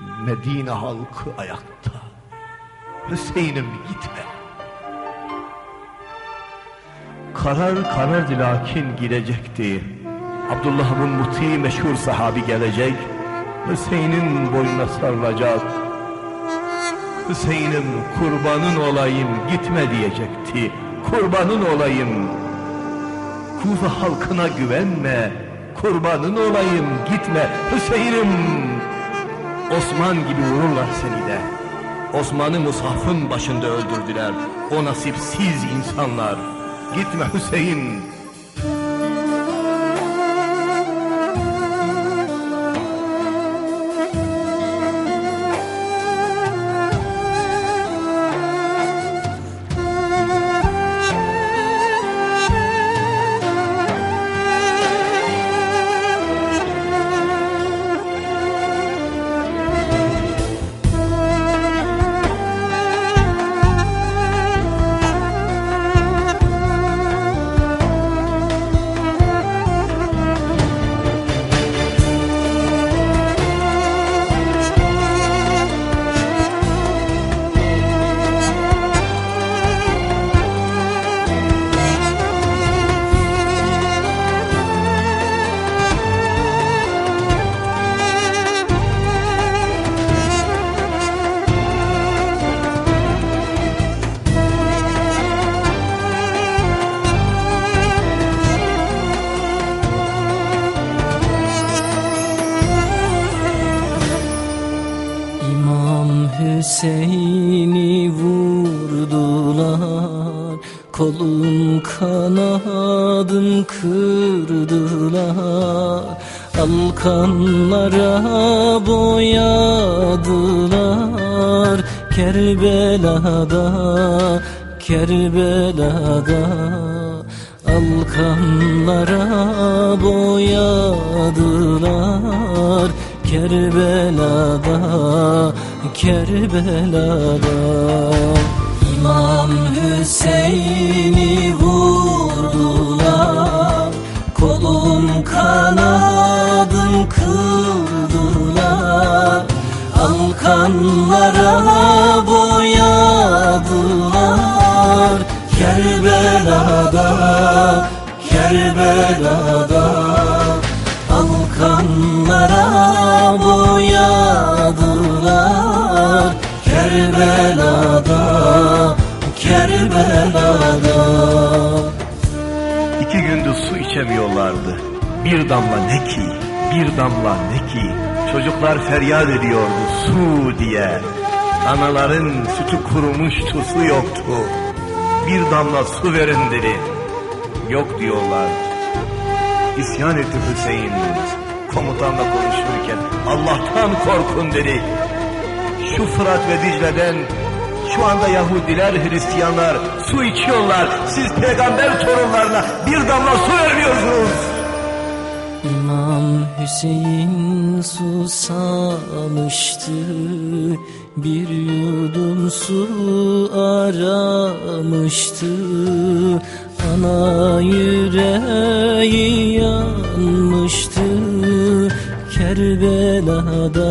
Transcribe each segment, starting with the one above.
Medine halkı ayakta. Hüseyin'im gitme. Karar karardı lakin girecekti. Abdullah'ın muti meşhur sahabi gelecek. Hüseyin'in boynuna sarılacak. Hüseyin'im kurbanın olayım gitme diyecekti. Kurbanın olayım. Kufa halkına güvenme. Kurbanın olayım gitme. Hüseyin'im. Osman gibi vururlar seni de. Osman'ı mushafın başında öldürdüler. O nasipsiz insanlar. Gitme Hüseyin. Kolum kanadım kırdılar. Alkanlara boyadılar. Kerbela'da, Kerbela'da. Alkanlara boyadılar. Kerbela'da, Kerbela'da İmam Hüseyin'i vurdular. Kolum kanadım kırdılar Alkanlara boyadılar. Kerbela'da, Kerbela'da. Alkanlara boyadılar Kerbela'da, Kerbela'da İki gündür su içemiyorlardı. Bir damla ne ki, bir damla ne ki. Çocuklar feryat ediyordu su diye. Anaların sütü kurumuştu, su yoktu. Bir damla su verin dedi. Yok diyorlar. İsyan etti Hüseyin. Komutanla konuşurken Allah'tan korkun dedi. Şu Fırat ve Dicle'den şu anda Yahudiler, Hristiyanlar su içiyorlar. Siz peygamber torunlarına bir damla su vermiyorsunuz. İmam Hüseyin susamıştı Bir yudum su aramıştı Ana yüreği yanmıştı Kerbela'da,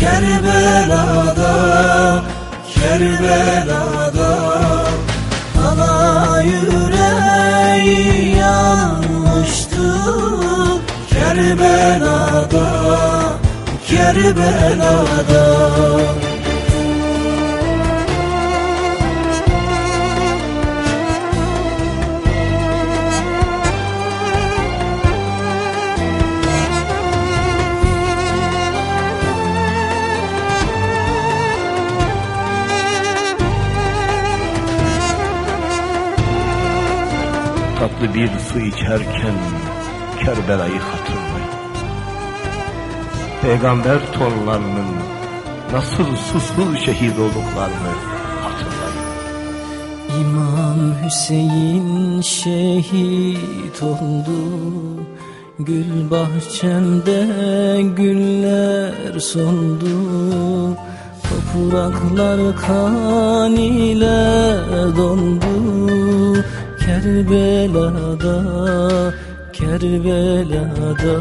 Kerbela'da, Kerbela'da Ana yüreği yanmıştı. Kerbela'da, Kerbela'da Tatlı bir su içerken Kerbela'yı hatırlayın. peygamber torunlarının nasıl susuz şehit olduklarını hatırlayın. İmam Hüseyin şehit oldu Gül bahçemde güller soldu Topraklar kan ile dondu Kerbela'da, Kerbela'da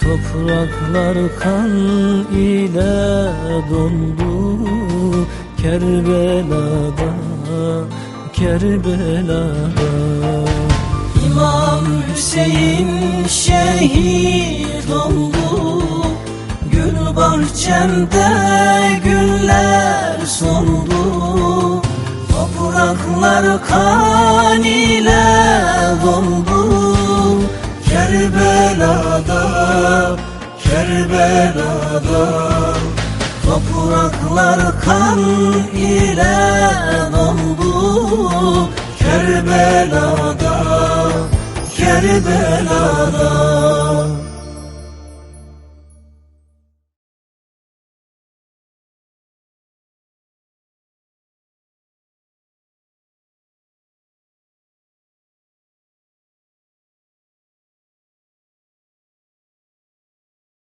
Topraklar kan ile dondu. Kerbela'da, Kerbela'da. İmam Hüseyin şehit oldu. Gül bahçemde güller soldu Topraklar kan ile dondu Kerbela'da, Kerbela'da. Topraklar kan ile dondu Kerbela'da, Kerbela'da